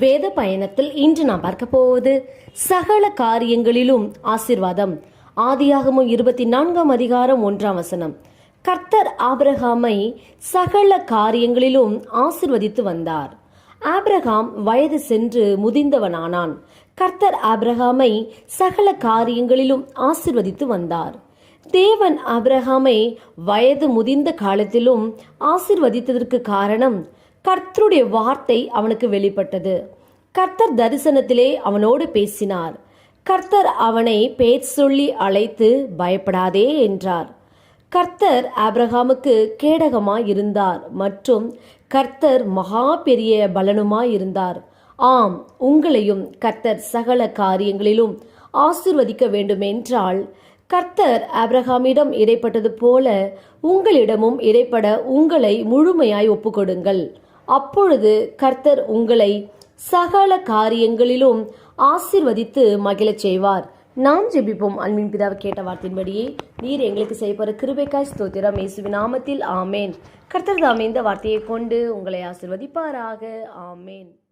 வேத பயணத்தில் இன்று நாம் பார்க்க போவது சகல காரியங்களிலும் ஆசிர்வாதம். ஆதியாகமும் இருபத்தி நான்காம் அதிகாரம் ஒன்றாம் வசனம். கர்த்தர் ஆபிரகாமை சகல காரியங்களிலும் ஆசிர்வதித்து வந்தார். ஆபிரகாம் வயது சென்று முதிர்ந்தவனானான் கர்த்தர் ஆபிரகாமை சகல காரியங்களிலும் ஆசிர்வதித்து வந்தார். தேவன் ஆபிரகாமை வயது முதிர்ந்த காலத்திலும் ஆசிர்வதித்ததற்கு காரணம் கர்த்தருடைய வார்த்தை அவனுக்கு வெளிப்பட்டது. கர்த்தர் தரிசனத்திலே அவனோடு பேசினார். கர்த்தர் அவனை பேர் சொல்லி அழைத்து பயப்படாதே என்றார். கர்த்தர் ஆப்ரஹாமுக்கு கேடகமாய் இருந்தார் மற்றும் கர்த்தர் மகா பெரிய பலனுமாய் இருந்தார். ஆம் உங்களையும் கர்த்தர் சகல காரியங்களிலும் ஆசிர்வதிக்க வேண்டுமென்றால் கர்த்தர் ஆப்ரஹாமிடம் இடைப்பட்டது போல உங்களிடமும் இடைப்பட உங்களை முழுமையாய் ஒப்புக்கொடுங்கள். அப்பொழுது கர்த்தர் உங்களை சகல காரியங்களிலும் ஆசிர்வதித்து மகிழச் செய்வார். நாம் ஜெபிப்போம். அன்பின் பிதாவை கேட்ட வார்த்தையின்படியே நீர் எங்களுக்கு செய்யப்போற கிருபைக்காய் ஸ்தோத்திரம். இயேசுவி நாமத்தில் ஆமேன். கர்த்தர் தாமே இந்த வார்த்தையை கொண்டு உங்களை ஆசிர்வதிப்பாராக. ஆமேன்.